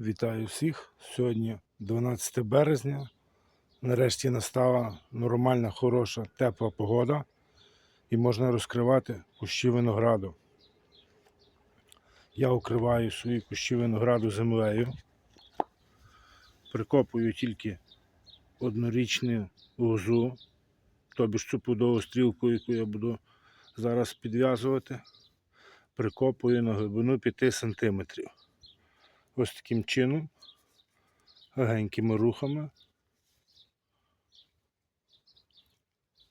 Вітаю всіх. Сьогодні 12 березня. Нарешті настала нормальна, хороша, тепла погода і можна розкривати кущі винограду. Я укриваю свої кущі винограду землею. Прикопую тільки однорічну лозу, тобі ж цю пудову стрілку, яку я буду зараз підв'язувати. Прикопую на глибину 5 см. Ось таким чином, легенькими рухами.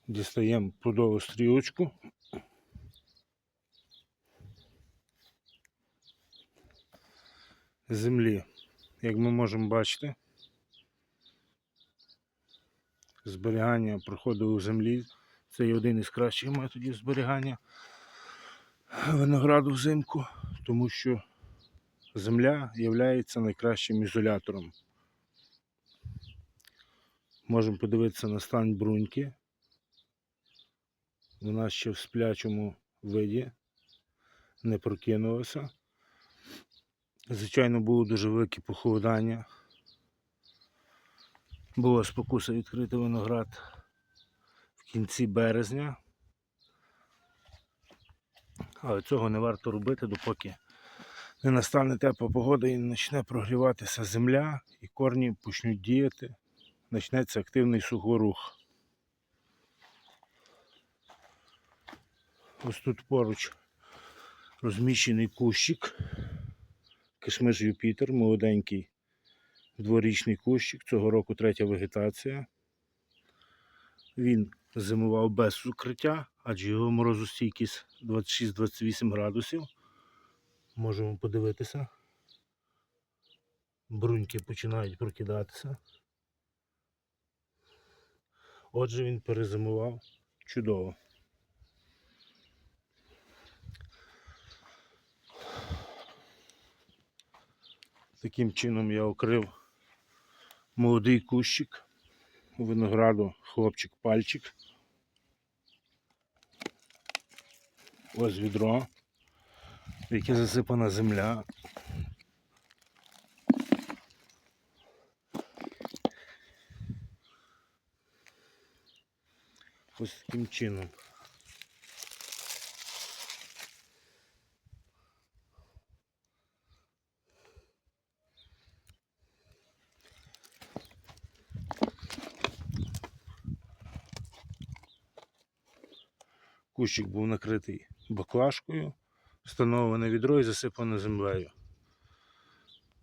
Дістаємо пудову стрілочку. Землі, як ми можемо бачити, зберігання проходило у землі. Це є один із кращих методів зберігання винограду взимку, тому що земля є найкращим ізолятором. Можемо подивитися на стан бруньки. Вона ще в сплячому виді, не прокинулася. Звичайно, було дуже велике похолодання. Була спокуса відкрити виноград в кінці березня. Але цього не варто робити, допоки не настане тепла погода і почне прогріватися земля, і корні почнуть діяти, почнеться активний сухорух. Ось тут поруч розміщений кущик. Кишмиш Юпітер, молоденький дворічний кущик. Цього року третя вегетація. Він зимував без укриття, адже його морозостійкість 26-28 градусів. Можемо подивитися. Бруньки починають прокидатися. Отже, він перезимував чудово. Таким чином я окрив молодий кущик винограду хлопчик-пальчик. Ось відро, в яке засипана земля. Ось таким чином. Кущик був накритий баклажкою, встановлене відро і засипане землею.